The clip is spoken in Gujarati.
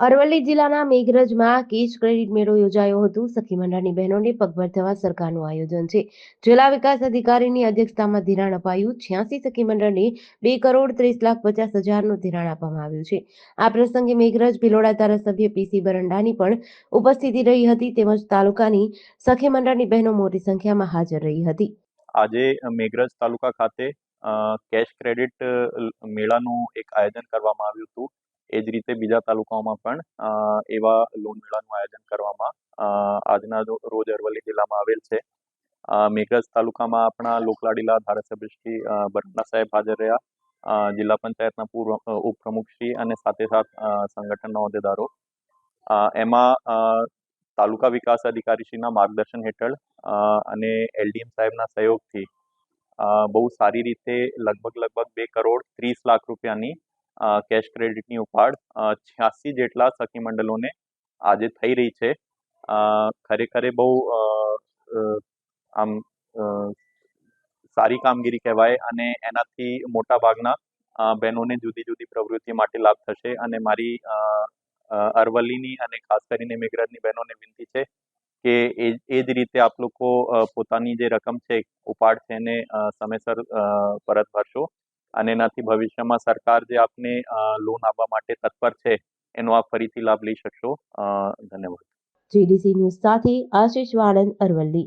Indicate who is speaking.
Speaker 1: અરવલ્લી જિલ્લાના મેઘરજમાં કેશ ક્રેડિટ મેળો યોજાયો હતો. સખી મંડળની બહેનોને પગભર થવા સરકારનું આયોજન છે. જિલ્લા વિકાસ અધિકારીની અધ્યક્ષતામાં ધિરાણ અપાયું. છ્યાસી સખી મંડળને બે કરોડ ત્રીસ લાખ પચાસ હજારનું ધિરાણ આપવામાં આવ્યું છે. આ પ્રસંગે મેઘરજ ભિલોડા ધારાસભ્ય પીસી બરંડાની પણ ઉપસ્થિતિ રહી હતી તેમજ તાલુકાની સખી મંડળની બહેનો મોટી સંખ્યામાં હાજર રહી હતી.
Speaker 2: આજે મેઘરજ તાલુકા ખાતે કેશ ક્રેડિટ મેળાનું એક આયોજન કરવામાં આવ્યું હતું. એ જ રીતે બીજા તાલુકાઓમાં પણ એવા લોન મેળાનું આયોજન કરવામાં આજના રોજ અરવલ્લી જિલ્લામાં આવેલ છે. મેઘરજ તાલુકામાં આપણા લોકલાડીલા ધારાસભ્ય શ્રી અ, સાહેબ હાજર રહ્યા. જિલ્લા પંચાયતના પૂર્વ અ, ઉપપ્રમુખશ્રી અને સાથે સાથ સંગઠનના હોદ્દેદારો એમાં તાલુકા વિકાસ અધિકારીશ્રીના માર્ગદર્શન હેઠળ અને એલડીએમ સાહેબના સહયોગથી બહુ સારી રીતે લગભગ લગભગ બે કરોડ ત્રીસ લાખ રૂપિયાની કેશ ક્રેડિટની ઉપાડ છ્યાસી જેટલા સખી મંડળોને આજે થઈ રહી છે. ખરેખર બહુ આમ સારી કામગીરી કહેવાય અને એનાથી મોટા ભાગના બહેનોને જુદી જુદી પ્રવૃત્તિ માટે લાભ થશે અને મારી અરવલ્લીની અને ખાસ કરીને મેઘરાજની બહેનોને વિનંતી છે કે એ એ જ રીતે આપ લોકો પોતાની જે રકમ છે, ઉપાડ છે એને સમયસર પરત ભરશો. અને એનાથી ભવિષ્યમાં સરકાર જે આપને લોન આપવા માટે તત્પર છે, એનો આપ ફરીથી લાભ લઈ શકશો. ધન્યવાદ.
Speaker 1: જીડીસી ન્યૂઝ સાથે આશીષ વાળંદ અરવલ્લી.